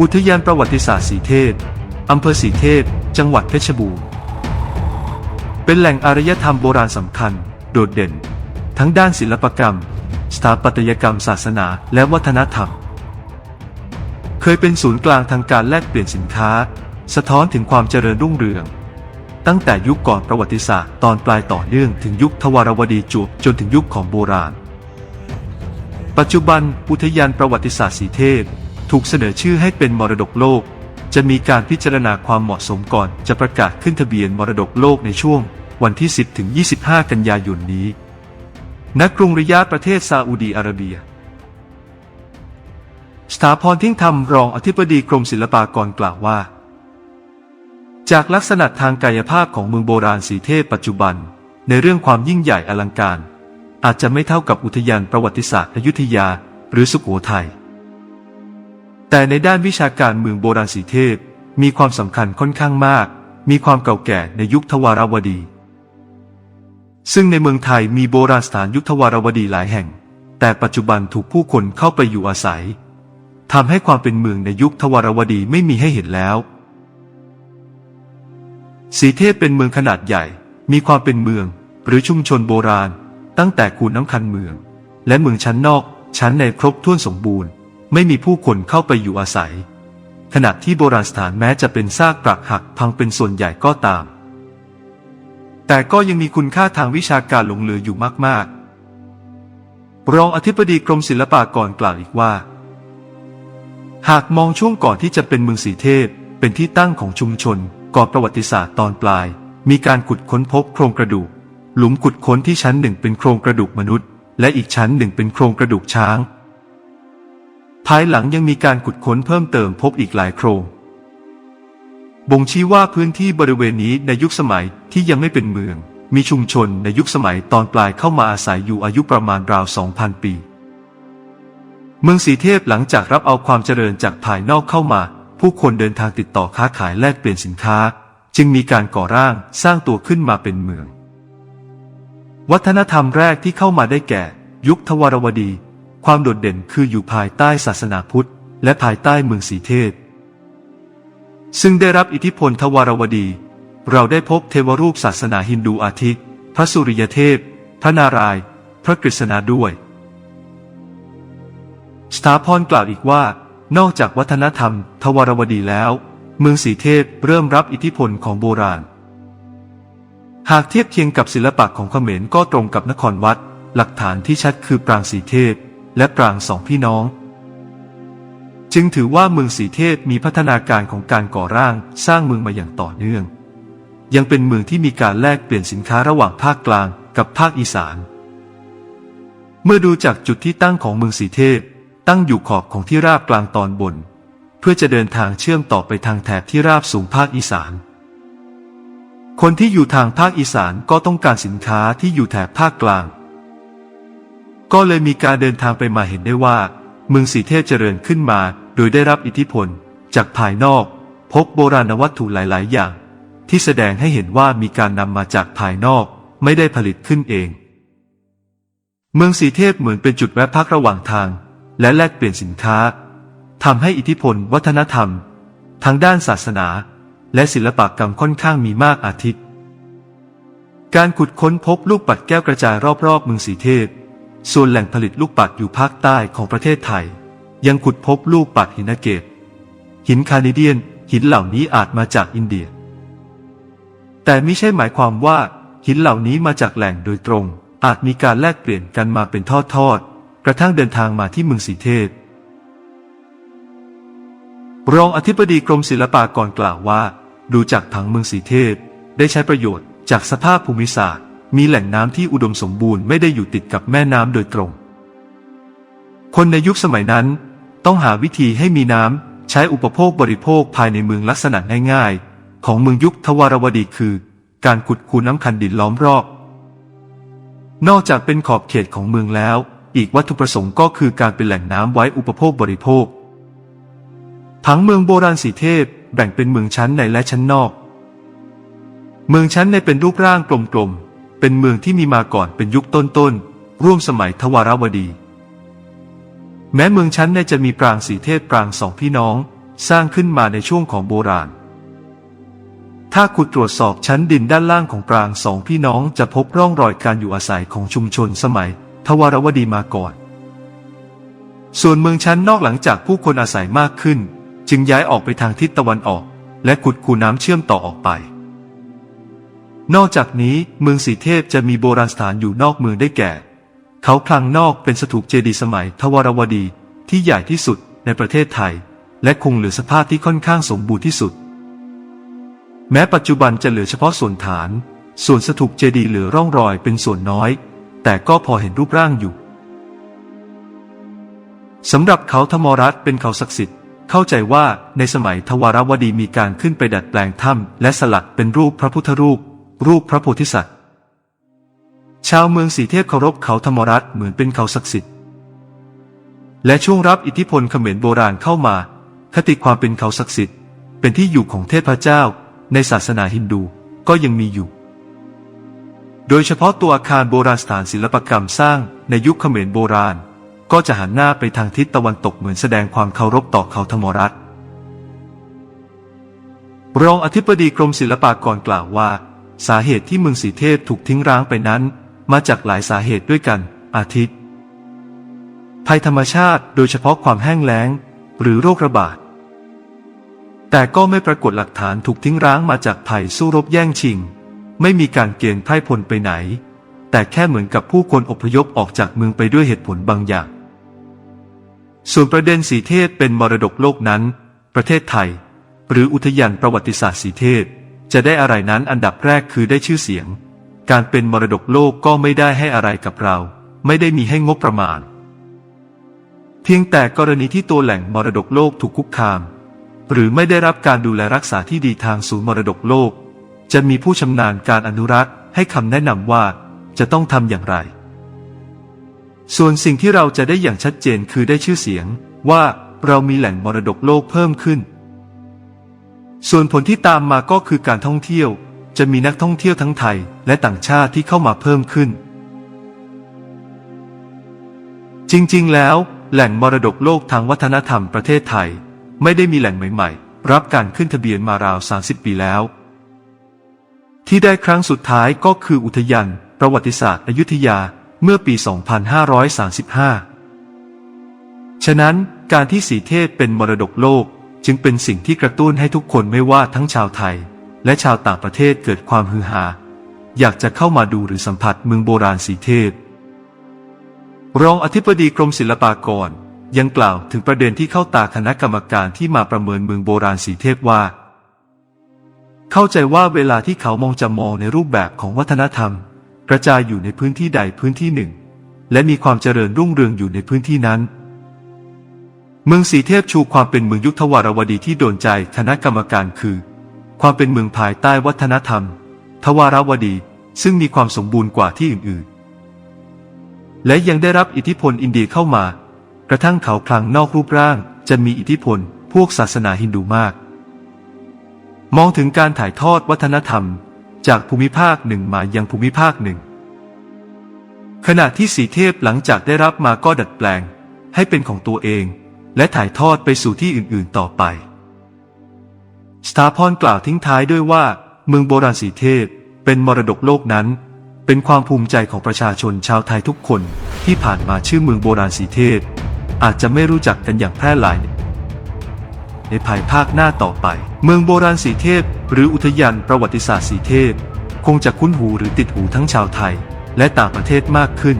อุทยานประวัติศาสตร์สีเทพอำเภอสีเทพจังหวัดเพชรบูรณ์ เป็นแหล่งอารยธรรมโบราณสำคัญ โดดเด่น ทั้งด้านศิลปกรรม สถาปัตยกรรมศาสนาและวัฒนธรรม เคยเป็นศูนย์กลางทางการแลกเปลี่ยนสินค้า สะท้อนถึงความเจริญรุ่งเรือง ตั้งแต่ยุคก่อนประวัติศาสตร์ตอนปลายต่อเนื่องถึงยุคทวารวดีจวบจนถึงยุคของโบราณ ปัจจุบันอุทยานประวัติศาสตร์สีเทพ ถูกเสนอชื่อให้เป็นมรดกโลก จะมีการพิจารณาความเหมาะสมก่อนจะประกาศขึ้นทะเบียนมรดกโลกในช่วง วันที่ 10 ถึง 25 กันยายนนี้ ณ กรุงริยาประเทศซาอุดีอาระเบีย สถาพรทิ้งธรรมรองอธิบดีกรมศิลปากรกล่าวว่า จากลักษณะทางกายภาพของเมืองโบราณสีเทพปัจจุบัน ในเรื่องความยิ่งใหญ่อลังการ อาจจะไม่เท่ากับอุทยานประวัติศาสตร์อยุธยา หรือสุโขทัย แต่ในด้านวิชาการเมืองโบราณสีเทพ มีความสำคัญค่อนข้างมาก มีความเก่าแก่ในยุคทวารวดี ซึ่งในเมืองไทยมีโบราณสถานยุคทวารวดีหลายแห่ง แต่ปัจจุบันถูกผู้คนเข้าไปอยู่อาศัยทำให้ความเป็นเมืองในยุคทวารวดีไม่มีให้เห็นแล้ว สีเทพเป็นเมืองขนาดใหญ่ มีความเป็นเมือง หรือชุมชนโบราณ ตั้งแต่คูน้ำคันเมือง และเมืองชั้นนอกชั้นในครบถ้วนสมบูรณ์ ไม่มีผู้คนเข้าไปอยู่อาศัย ขณะที่โบราณสถานแม้จะเป็นซากปรักหักพังเป็นส่วนใหญ่ก็ตาม แต่ก็ยังมีคุณค่าทางวิชาการหลงเหลืออยู่มาก ๆ รองอธิบดีกรมศิลปากรกล่าวอีกว่า หากมองช่วงก่อนที่จะเป็นเมืองสีเทพ เป็นที่ตั้งของชุมชน ก่อนประวัติศาสตร์ตอนปลาย มีการขุดค้นพบโครงกระดูก หลุมขุดค้นที่ชั้นหนึ่งเป็นโครงกระดูกมนุษย์ และอีกชั้นหนึ่งเป็นโครงกระดูกช้าง ภายหลังยังมีการขุดค้นเพิ่มเติมพบอีกหลายโครง บ่งชี้ว่าพื้นที่บริเวณนี้ในยุคสมัยที่ยังไม่เป็นเมือง มีชุมชนในยุคสมัยตอนปลายเข้ามาอาศัยอยู่อายุประมาณราว 2,000 ปี เมืองสีเทพหลังจากรับเอาความเจริญจากภายนอกเข้ามา ผู้คนเดินทางติดต่อค้าขายแลกเปลี่ยนสินค้า จึงมีการก่อร่างสร้างตัวขึ้นมาเป็นเมือง วัฒนธรรมแรกที่เข้ามาได้แก่ ยุคทวารวดี ความโดดเด่นคืออยู่ภายใต้ศาสนาพุทธ และภายใต้เมืองสีเทพ ซึ่งได้รับอิทธิพลทวารวดี เราได้พบเทวรูปศาสนาฮินดูอาทิตย์พระสุริยเทพ พระนารายณ์ พระกฤษณาด้วย สถาพรกล่าวอีกว่า นอกจากวัฒนธรรม ทวารวดีแล้ว เมืองสีเทพเริ่มรับอิทธิพลของโบราณ หากเทียบเคียงกับศิลปะของเขมรก็ตรงกับนครวัด หลักฐานที่ชัดคือปรางสีเทพ และปรางสองพี่น้อง จึงถือว่าเมืองสีเทพมีพัฒนาการของการก่อร่างสร้างเมืองมาอย่างต่อเนื่อง ยังเป็นเมืองที่มีการแลกเปลี่ยนสินค้าระหว่างภาคกลางกับภาคอีสาน เมื่อดูจากจุดที่ตั้งของเมืองสีเทพ ตั้งอยู่ขอบของที่ราบกลางตอนบน เพื่อจะเดินทางเชื่อมต่อไปทางแถบที่ราบสูงภาคอีสานคนที่อยู่ทางภาคอีสานก็ต้องการสินค้าที่อยู่แถบภาคกลาง ก็เลยมีการเดินทางไปมาเห็นได้ว่า เมืองสีเทพเจริญขึ้นมา โดยได้รับอิทธิพล จากภายนอก พบโบราณวัตถุหลาย ๆ อย่าง ที่แสดงให้เห็นว่ามีการนำมาจากภายนอกไม่ได้ผลิตขึ้นเอง เมืองสีเทพเหมือนเป็นจุดแวะพักระหว่างทาง และแลกเปลี่ยนสินค้าทำให้อิทธิพล วัฒนธรรม ทางด้านศาสนา และศิลปกรรมค่อนข้างมีมากอาทิตย์ การขุดค้นพบลูกปัดแก้วกระจายรอบๆเมืองสีเทพ ส่วนแหล่งผลิตลูกปัดอยู่ภาคใต้ของประเทศไทย ยังขุดพบลูกปัดหินเกต หินคานิเดียน หินเหล่านี้อาจมาจากอินเดีย แต่ไม่ใช่หมายความว่า หินเหล่านี้มาจากแหล่งโดยตรง อาจมีการแลกเปลี่ยนกันมาเป็นทอดๆกระทั่งเดินทางมาที่เมืองสีเทพรองอธิบดีกรมศิลปากรกล่าวว่า ดูจากผังเมืองสีเทพได้ใช้ประโยชน์จากสภาพภูมิศาสตร์ มีแหล่งน้ำที่อุดมสมบูรณ์ไม่ได้อยู่ติดกับแม่น้ำโดยตรง คนในยุคสมัยนั้น ต้องหาวิธีให้มีน้ำใช้อุปโภคบริโภคภายในเมืองลักษณะง่ายๆ ของเมืองยุคทวารวดีคือ การขุดคูน้ำคันดินล้อมรอบ นอกจากเป็นขอบเขตของเมืองแล้ว อีกวัตถุประสงค์ก็คือการเป็นแหล่งน้ำไว้อุปโภคบริโภค ผังเมืองโบราณสีเทพแบ่งเป็นเมืองชั้นในและชั้นนอก เมืองชั้นในเป็นรูปร่างกลมๆ เป็นเมืองที่มีมาก่อนเป็นยุคต้นๆ ร่วมสมัยทวารวดี แม้เมืองชั้นในจะมีปรางสีเทพปรางสองพี่น้อง สร้างขึ้นมาในช่วงของโบราณ ถ้าขุดตรวจสอบชั้นดินด้านล่างของปรางสองพี่น้องจะพบร่องรอยการอยู่อาศัยของชุมชนสมัย ทวารวดีมาก่อน ส่วนเมืองชั้นนอกหลังจากผู้คนอาศัยมากขึ้น จึงย้ายออกไปทางทิศตะวันออก และขุดคูน้ำเชื่อมต่อออกไป นอกจากนี้เมืองสีเทพจะมีโบราณสถานอยู่นอกเมืองได้แก่ เขาคลังนอกเป็นสถูปเจดีย์สมัยทวารวดีที่ใหญ่ที่สุดในประเทศไทย และคงเหลือสภาพที่ค่อนข้างสมบูรณ์ที่สุด แม้ปัจจุบันจะเหลือเฉพาะส่วนฐาน ส่วนสถูปเจดีย์เหลือร่องรอยเป็นส่วนน้อย แต่ก็พอเห็นรูปร่างอยู่สำหรับเขาธมรัตเป็นเขาศักดิ์สิทธิ์เข้าใจว่าในสมัยทวารวดีมีการขึ้นไปดัดแปลงถ้ำและสลักเป็นรูปพระพุทธรูป รูปพระโพธิสัตว์ ชาวเมืองสีเทพเคารพเขาธมรัตเหมือนเป็นเขาศักดิ์สิทธิ์ และช่วงรับอิทธิพลเขมรโบราณเข้ามา คติความเป็นเขาศักดิ์สิทธิ์ เป็นที่อยู่ของเทพเจ้า ในศาสนาฮินดูก็ยังมีอยู่ โดยเฉพาะตัวอาคารโบราณสถานศิลปกรรมสร้างในยุคเขมรโบราณ ก็จะหันหน้าไปทางทิศตะวันตกเหมือนแสดงความเคารพต่อเขาธมรัตรองอธิบดีกรมศิลปากรกล่าวว่า สาเหตุที่เมืองสีเทพถูกทิ้งร้างไปนั้น มาจากหลายสาเหตุด้วยกัน อาทิตย์ภัยธรรมชาติโดยเฉพาะความแห้งแล้ง หรือโรคระบาด แต่ก็ไม่ปรากฏหลักฐานถูกทิ้งร้างมาจากภัยสู้รบแย่งชิง ไม่มีการเกณฑ์ไพร่พลไปไหน แต่แค่เหมือนกับผู้คนอพยพออกจากเมืองไปด้วยเหตุผลบางอย่าง ส่วนประเด็นสีเทพเป็นมรดกโลกนั้น ประเทศไทย หรืออุทยานประวัติศาสตร์สีเทพ จะได้อะไรนั้นอันดับแรกคือได้ชื่อเสียง การเป็นมรดกโลกก็ไม่ได้ให้อะไรกับเรา ไม่ได้มีให้งบประมาณ เพียงแต่กรณีที่ตัวแหล่งมรดกโลกถูกคุกคาม หรือไม่ได้รับการดูแลรักษาที่ดีทางศูนย์มรดกโลก จะมีผู้ชำนาญการอนุรักษ์ ให้คำแนะนำว่าจะต้องทำอย่างไร ส่วนสิ่งที่เราจะได้อย่างชัดเจนคือได้ชื่อเสียงว่าเรามีแหล่งมรดกโลกเพิ่มขึ้น ส่วนผลที่ตามมาก็คือการท่องเที่ยว จะมีนักท่องเที่ยวทั้งไทยและต่างชาติที่เข้ามาเพิ่มขึ้น จริงๆ แล้ว แหล่งมรดกโลกทางวัฒนธรรมประเทศไทย ไม่ได้มีแหล่งใหม่ ๆ รับการขึ้นทะเบียนมาราว 30 ปีแล้ว ที่ได้ครั้งสุดท้ายก็คืออุทยานประวัติศาสตร์อยุธยาเมื่อปี 2535 ฉะนั้นการที่สีเทพเป็นมรดกโลก จึงเป็นสิ่งที่กระตุ้นให้ทุกคนไม่ว่าทั้งชาวไทย และชาวต่างประเทศเกิดความฮือฮาอยากจะเข้ามาดูหรือสัมผัสเมืองโบราณสีเทพ รองอธิบดีกรมศิลปากร ยังกล่าวถึงประเด็นที่เข้าตาคณะกรรมการที่มาประเมินเมืองโบราณสีเทพว่า เข้าใจว่าเวลาที่เขามองจะมองในรูปแบบของวัฒนธรรม กระจายอยู่ในพื้นที่ใดพื้นที่หนึ่ง และมีความเจริญรุ่งเรืองอยู่ในพื้นที่นั้น เมืองสีเทพชูความเป็นเมืองยุคทวารวดีที่โดนใจคณะกรรมการคือ ความเป็นเมืองภายใต้วัฒนธรรม ทวารวดี ซึ่งมีความสมบูรณ์กว่าที่อื่นๆ และยังได้รับอิทธิพลอินเดียเข้ามา กระทั่งเขาคลังนอกรูปร่างจะมีอิทธิพลพวกศาสนาฮินดูมาก มองถึงการถ่ายทอดวัฒนธรรม จากภูมิภาคหนึ่งมายังภูมิภาคหนึ่ง ขณะที่สีเทพหลังจากได้รับมาก็ดัดแปลง ให้เป็นของตัวเอง และถ่ายทอดไปสู่ที่อื่นๆต่อไป สถาพรกล่าวทิ้งท้ายด้วยว่า เมืองโบราณสีเทพเป็นมรดกโลกนั้น เป็นความภูมิใจของประชาชนชาวไทยทุกคนที่ผ่านมาชื่อเมืองโบราณสีเทพอาจจะไม่รู้จักกันอย่างแพร่หลายในภายภาคหน้าต่อไป เมืองโบราณสีเทพ หรืออุทยานประวัติศาสตร์สีเทพ คงจะคุ้นหูหรือติดหูทั้งชาวไทย และต่างประเทศมากขึ้น